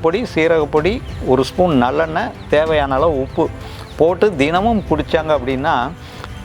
பொடி சீரகப்பொடி ஒரு ஸ்பூன் நல்லெண்ணெய் தேவையான அளவு உப்பு போட்டு தினமும் குடித்தாங்க அப்படின்னா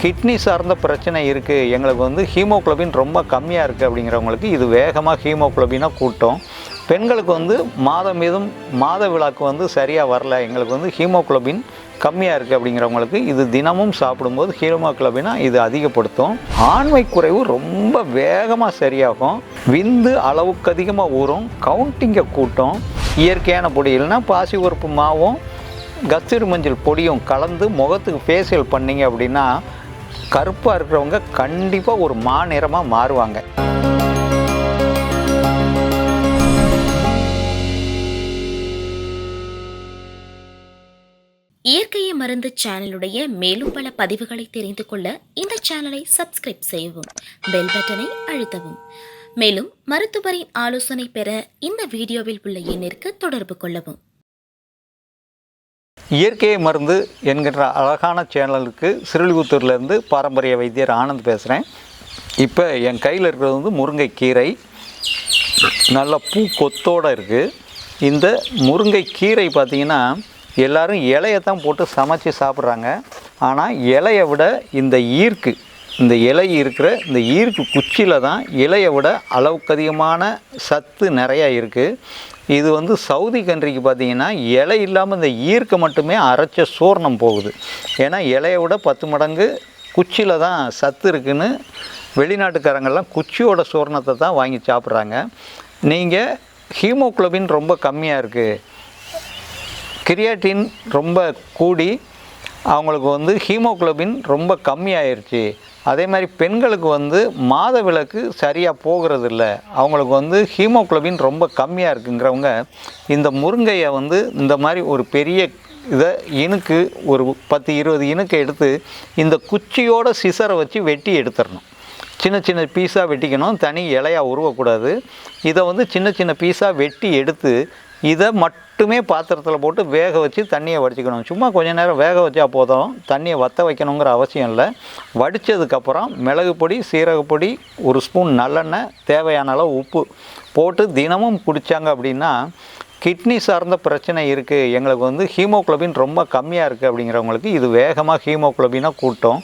கிட்னி சார்ந்த பிரச்சனை இருக்குது எங்களுக்கு வந்து ஹீமோகுளோபின் ரொம்ப கம்மியாக இருக்குது அப்படிங்கிறவங்களுக்கு இது வேகமாக ஹீமோக்ளோபினாக கூட்டும். பெண்களுக்கு வந்து மாதம் மீதும் மாத விழாக்கு வந்து சரியாக வரல. எங்களுக்கு வந்து ஹீமோகுளோபின் கம்மியாக இருக்குது அப்படிங்கிறவங்களுக்கு இது தினமும் சாப்பிடும்போது ஹீமோகுளோபினை இது அதிகப்படுத்தும். ஆண்மை குறைவு ரொம்ப வேகமாக சரியாகும். விந்து அளவுக்கு அதிகமாக ஊறும். கவுண்டிங்கை கூட்டும். இயற்கையான பொடி இல்லைன்னா பாசி உறுப்பு மாவும் கஸ்தூரி மஞ்சள் பொடியும் கலந்து முகத்துக்கு ஃபேஷியல் பண்ணீங்க அப்படின்னா கருப்பாக இருக்கிறவங்க கண்டிப்பாக ஒரு மாநிறமாக மாறுவாங்க. இயற்கையை மருந்து சேனலுடைய மேலும் பல பதிவுகளை தெரிந்து கொள்ள இந்த சேனலை சப்ஸ்கிரைப் செய்யவும் பெல் பட்டனை அழுத்தவும். மேலும் மருத்துவரின் ஆலோசனை பெற இந்த வீடியோவில் உள்ள எண்ணிற்கு தொடர்பு கொள்ளவும். இயற்கை மருந்து என்கின்ற அழகான சேனலுக்கு சிறுலிபுத்தூர்லேருந்து பாரம்பரிய வைத்தியர் ஆனந்த் பேசுகிறேன். இப்போ என் கையில் இருக்கிறது வந்து முருங்கைக்கீரை. நல்ல பூ கொத்தோடு இருக்குது இந்த முருங்கைக்கீரை பார்த்திங்கன்னா எல்லாரும் இலையை தான் போட்டு சமைச்சு சாப்பிட்றாங்க. ஆனால் இலையை விட இந்த ஈர்க்கு இந்த இலை இருக்கிற இந்த ஈர்க்கு குச்சியில் தான் இலையை விட அளவுக்கு அதிகமான சத்து நிறையா இருக்குது இது வந்து சவுதி கன்றிக்கு பார்த்தீங்கன்னா இலை இல்லாமல் இந்த ஈர்க்க மட்டுமே அரைச்ச சூர்ணம் போகுது. ஏன்னா இலையை விட பத்து மடங்கு குச்சியில் தான் சத்து இருக்குன்னு வெளிநாட்டுக்காரங்கெல்லாம் குச்சியோட சூர்ணத்தை தான் வாங்கி சாப்பிட்றாங்க. நீங்கள் ஹீமோகுளோபின் ரொம்ப கம்மியாக இருக்குது கிரியாட்டின் ரொம்ப கூடி அவங்களுக்கு வந்து ஹீமோக்ளோபின் ரொம்ப கம்மியாயிருச்சு. அதே மாதிரி பெண்களுக்கு வந்து மாத விளக்கு சரியாக போகிறது இல்லை அவங்களுக்கு வந்து ஹீமோக்ளோபின் ரொம்ப கம்மியாக இருக்குங்கிறவங்க இந்த முருங்கையை வந்து இந்த மாதிரி ஒரு பெரிய இதை இணுக்கு ஒரு பத்து இருபது இணுக்கை எடுத்து இந்த குச்சியோட சிசரை வச்சு வெட்டி எடுத்துடணும். சின்ன சின்ன பீஸாக வெட்டிக்கணும். தனி இலையாக உருவக்கூடாது. இதை வந்து சின்ன சின்ன பீஸாக வெட்டி எடுத்து இதை மட்டுமே பாத்திரத்தில் போட்டு வேக வச்சு தண்ணியை வடிச்சுக்கணும். சும்மா கொஞ்ச நேரம் வேக வச்சா போதும். தண்ணியை வற்ற வைக்கணுங்கிற அவசியம் இல்லை. வடித்ததுக்கப்புறம் மிளகு பொடி சீரகப்பொடி ஒரு ஸ்பூன் நல்லெண்ணெய் தேவையான அளவு உப்பு போட்டு தினமும் குடித்தாங்க அப்படின்னா கிட்னி சார்ந்த பிரச்சனை இருக்குது எங்களுக்கு வந்து ஹீமோக்ளோபின் ரொம்ப கம்மியாக இருக்குது அப்படிங்கிறவங்களுக்கு இது வேகமாக ஹீமோக்ளோபினாக கூட்டும்.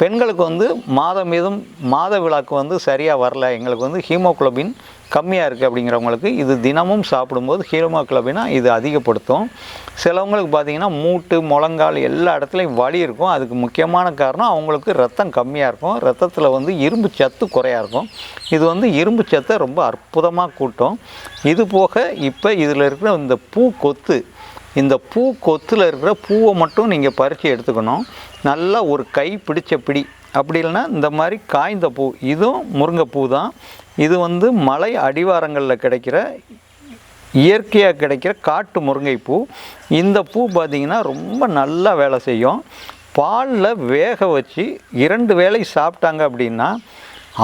பெண்களுக்கு வந்து மாதம் மீதும் மாத விழாக்கு வந்து சரியாக வரல. எங்களுக்கு வந்து ஹீமோகுளோபின் கம்மியாக இருக்குது அப்படிங்கிறவங்களுக்கு இது தினமும் சாப்பிடும்போது ஹீரோமோக்ளபினா இது அதிகப்படுத்தும். சிலவங்களுக்கு பார்த்திங்கன்னா மூட்டு முழங்கால் எல்லா இடத்துலையும் வலி இருக்கும். அதுக்கு முக்கியமான காரணம் அவங்களுக்கு ரத்தம் கம்மியாக இருக்கும். ரத்தத்தில் வந்து இரும்பு சத்து குறையாக இருக்கும். இது வந்து இரும்பு சத்தை ரொம்ப அற்புதமாக கூட்டும். இது போக இப்போ இதில் இருக்கிற இந்த பூ கொத்து இந்த பூ கொத்தில் இருக்கிற பூவை மட்டும் நீங்கள் பறித்து எடுத்துக்கணும். நல்லா ஒரு கை பிடிச்ச பிடி. அப்படி இல்லைன்னா இந்த மாதிரி காய்ந்த பூ இதுவும் முருங்கைப்பூ தான். இது வந்து மலை அடிவாரங்களில் கிடைக்கிற இயற்கையாக கிடைக்கிற காட்டு முருங்கைப்பூ. இந்த பூ பார்த்திங்கன்னா ரொம்ப நல்லா வேலை செய்யும். பாலில் வேக வச்சு இரண்டு வேளை சாப்பிட்டாங்க அப்படின்னா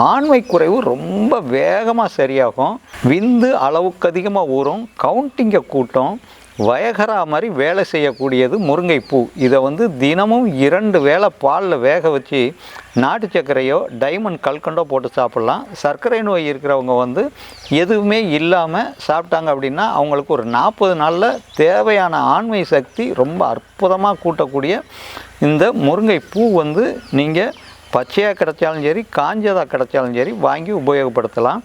ஆண்மை குறைவு ரொம்ப வேகமாக சரியாகும். விந்து அளவுக்கு அதிகமாக ஊறும். கவுண்டிங்கை கூட்டம். வயகரா மாதிரி வேலை செய்யக்கூடியது முருங்கைப்பூ. இதை வந்து தினமும் இரண்டு வேளை பாலில் வேக வச்சு நாட்டு சர்க்கரையோ டைமண்ட் கல்கண்டோ போட்டு சாப்பிட்லாம். சர்க்கரை நோய் இருக்கிறவங்க வந்து எதுவுமே இல்லாமல் சாப்பிட்டாங்க அப்படின்னா அவங்களுக்கு ஒரு நாற்பது நாளில் தேவையான ஆண்மை சக்தி ரொம்ப அற்புதமாக கூட்டக்கூடிய இந்த முருங்கைப்பூ வந்து நீங்கள் பச்சையாக கிடைச்சாலும் சரி காஞ்சதாக கிடைச்சாலும் சரி வாங்கி உபயோகப்படுத்தலாம்.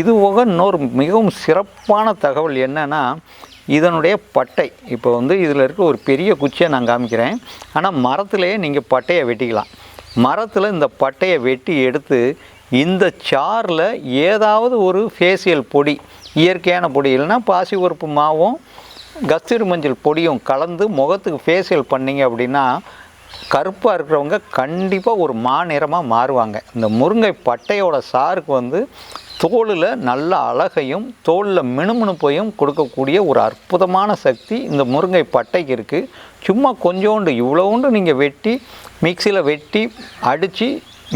இது போக இன்னொரு மிகவும் சிறப்பான தகவல் என்னென்னா இதனுடைய பட்டை. இப்போ வந்து இதில் இருக்க ஒரு பெரிய குச்சியை நான் காமிக்கிறேன். ஆனால் மரத்துலேயே நீங்கள் பட்டையை வெட்டிக்கலாம். மரத்தில் இந்த பட்டையை வெட்டி எடுத்து இந்த சாரில் ஏதாவது ஒரு ஃபேஷியல் பொடி இயற்கையான பொடி இல்லைன்னா பாசி உறுப்பு மாவும் கஸ்தூரி மஞ்சள் பொடியும் கலந்து முகத்துக்கு ஃபேஷியல் பண்ணிங்க அப்படின்னா கருப்பாக இருக்கிறவங்க கண்டிப்பாக ஒரு மாநிறமாக மாறுவாங்க. இந்த முருங்கை பட்டையோட சாருக்கு வந்து தோலில் நல்ல அழகையும் தோலில் மினுமினுப்பையும் கொடுக்கக்கூடிய ஒரு அற்புதமான சக்தி இந்த முருங்கை பட்டைக்கு இருக்குது சும்மா கொஞ்சோண்டு இவ்வளோண்டு நீங்கள் வெட்டி மிக்சியில் வெட்டி அடித்து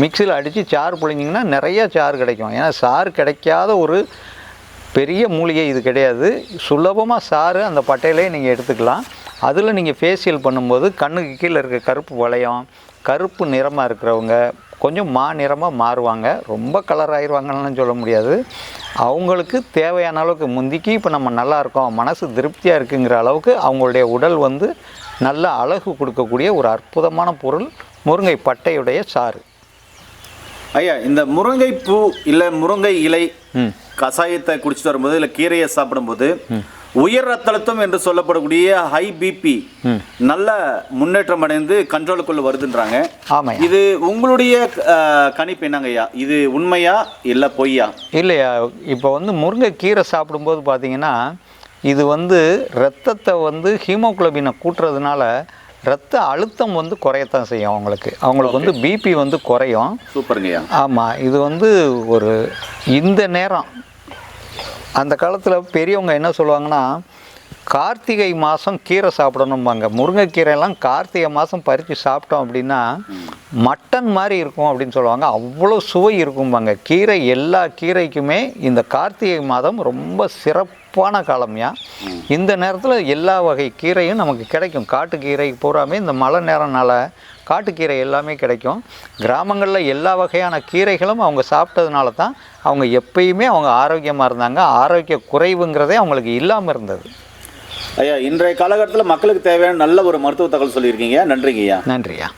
மிக்சியில் அடித்து சாறு புழிஞ்சிங்கன்னா நிறைய சாறு கிடைக்கும். ஏன்னா சாறு கிடைக்காத ஒரு பெரிய மூலிகை இது கிடையாது. சுலபமாக சாறு அந்த பட்டையிலே நீங்கள் எடுத்துக்கலாம். அதில் நீங்கள் ஃபேஷியல் பண்ணும்போது கண்ணுக்கு கீழே இருக்க கருப்பு வளையம் கருப்பு நிறமாக இருக்கிறவங்க கொஞ்சம் மா நிறமாக மாறுவாங்க. ரொம்ப கலர் ஆயிடுவாங்கன்னு சொல்ல முடியாது. அவங்களுக்கு தேவையான அளவுக்கு முந்திக்கு இப்போ நம்ம நல்லா இருக்கோம் மனசு திருப்தியாக இருக்குங்கிற அளவுக்கு அவங்களுடைய உடல் வந்து நல்ல அழகு கொடுக்கக்கூடிய ஒரு அற்புதமான பொருள் முருங்கை பட்டையுடைய சாறு. ஐயா இந்த முருங்கை பூ இல்ல முருங்கை இலை கஷாயத்தை குடிச்சிட்டு வரும்போது இல்ல கீரையை சாப்பிடும்போது உயர் ரத்த அழுத்தம் என்று சொல்லப்படக்கூடிய ஹை பிபி நல்ல முன்னேற்றம் அடைந்து கண்ட்ரோலுக்குள்ள வருதுன்றாங்க. ஆமாம் இது உங்களுடைய கணிப்பு என்னங்க ஐயா? இது உண்மையா இல்ல பொய்யா? இல்லையா இப்போ வந்து முருங்கைக்கீரை சாப்பிடும்போது பார்த்தீங்கன்னா இது வந்து ரத்தத்தை வந்து ஹீமோகுளோபினை கூட்டுறதுனால ரத்த அழுத்தம் வந்து குறையத்தான் செய்யும் அவங்களுக்கு. அவங்களுக்கு வந்து பிபி வந்து குறையும். சூப்பருங்க ஐயா. ஆமாம் இது வந்து ஒரு இந்த நேரம் அந்த காலத்தில் பெரியவங்க என்ன சொல்லுவாங்கன்னா கார்த்திகை மாதம் கீரை சாப்பிடணும்பாங்க. முருங்கைக்கீரையெல்லாம் கார்த்திகை மாதம் பறித்து சாப்பிட்டோம் அப்படின்னா மட்டன் மாதிரி இருக்கும் அப்படின்னு சொல்லுவாங்க. அவ்வளோ சுவை இருக்கும்பாங்க. கீரை எல்லா கீரைக்குமே இந்த கார்த்திகை மாதம் ரொம்ப சிறப்பு சிறப்பான காலம்யா. இந்த நேரத்தில் எல்லா வகை கீரையும் நமக்கு கிடைக்கும். காட்டுக்கீரை பூராமே இந்த மழை நேரம்னால காட்டுக்கீரை எல்லாமே கிடைக்கும். கிராமங்களில் எல்லா வகையான கீரைகளும் அவங்க சாப்பிட்டதுனால தான் அவங்க எப்பயுமே அவங்க ஆரோக்கியமாக இருந்தாங்க. ஆரோக்கிய குறைவுங்கிறதே அவங்களுக்கு இல்லாமல் இருந்தது. ஐயா இன்றைய காலகட்டத்தில் மக்களுக்கு தேவையான நல்ல ஒரு மருத்துவ தகவல் சொல்லியிருக்கீங்க. நன்றிங்க ஐயா நன்றியா